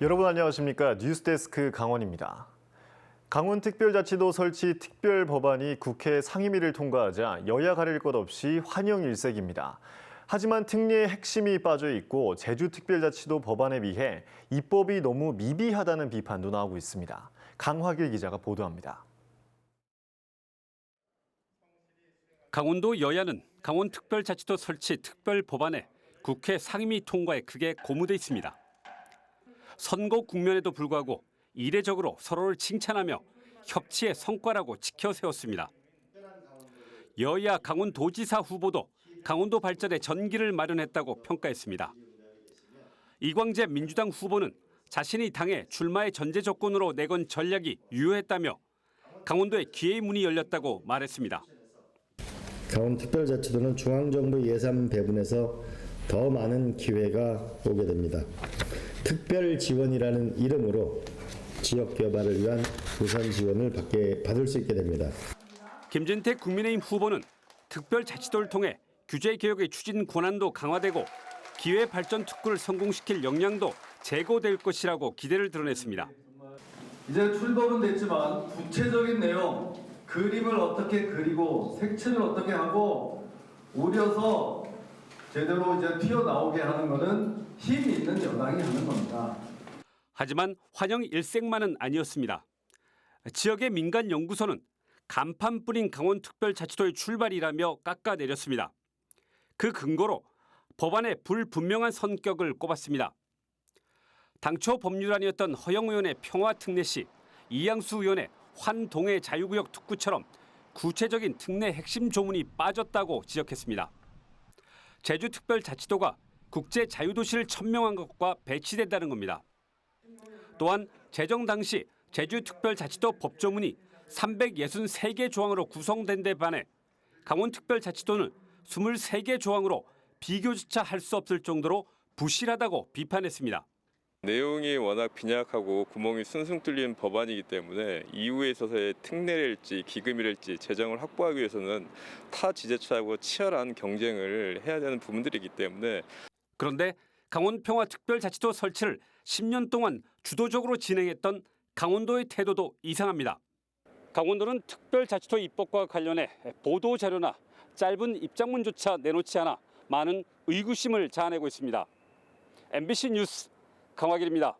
여러분 안녕하십니까 뉴스데스크 강원입니다. 강원특별자치도 설치 특별 법안이 국회 상임위를 통과하자 여야 가릴 것 없이 환영 일색입니다. 하지만 특례의 핵심이 빠져 있고 제주특별자치도 법안에 비해 입법이 너무 미비하다는 비판도 나오고 있습니다. 강화길 기자가 보도합니다. 강원도 여야는 강원특별자치도 설치 특별 법안에 국회 상임위 통과에 크게 고무돼 있습니다. 선거 국면에도 불구하고 이례적으로 서로를 칭찬하며 협치의 성과라고 지켜 세웠습니다. 여야 강원 도지사 후보도 강원도 발전에 전기를 마련했다고 평가했습니다. 이광재 민주당 후보는 자신이 당에 출마의 전제 조건으로 내건 전략이 유효했다며 강원도에 기회의 문이 열렸다고 말했습니다. 강원특별자치도는 중앙정부 예산 배분에서 더 많은 기회가 오게 됩니다. 특별 지원이라는 이름으로 지역 개발을 위한 우선 지원을 받게 받을 수 있게 됩니다. 김진태 국민의힘 후보는 특별자치도를 통해 규제 개혁의 추진 권한도 강화되고 기회 발전 특구를 성공시킬 역량도 제고될 것이라고 기대를 드러냈습니다. 이제 출범은 됐지만 구체적인 내용, 그림을 어떻게 그리고 색칠을 어떻게 하고 우려서 제대로 이제 튀어나오게 하는 것은 힘 있는 여당이 하는 겁니다. 하지만 환영 일색만은 아니었습니다. 지역의 민간 연구소는 간판 뿌린 강원특별자치도의 출발이라며 깎아내렸습니다. 그 근거로 법안의 불분명한 성격을 꼽았습니다. 당초 법률안이었던 허영 의원의 평화특례 시 이양수 의원의 환동해 자유구역 특구처럼 구체적인 특례 핵심 조문이 빠졌다고 지적했습니다. 제주특별자치도가 국제 자유도시를 천명한 것과 배치된다는 겁니다. 또한 제정 당시 제주특별자치도 법조문이 363개 조항으로 구성된 데 반해 강원특별자치도는 23개 조항으로 비교조차 할 수 없을 정도로 부실하다고 비판했습니다. 내용이 워낙 빈약하고 구멍이 숭숭 뚫린 법안이기 때문에 이후에 있어서의 특례랄지 기금이랄지 재정을 확보하기 위해서는 타 지자체하고 치열한 경쟁을 해야 되는 부분들이기 때문에 그런데 강원평화특별자치도 설치를 10년 동안 주도적으로 진행했던 강원도의 태도도 이상합니다. 강원도는 특별자치도 입법과 관련해 보도 자료나 짧은 입장문조차 내놓지 않아 많은 의구심을 자아내고 있습니다. MBC 뉴스 강화길입니다.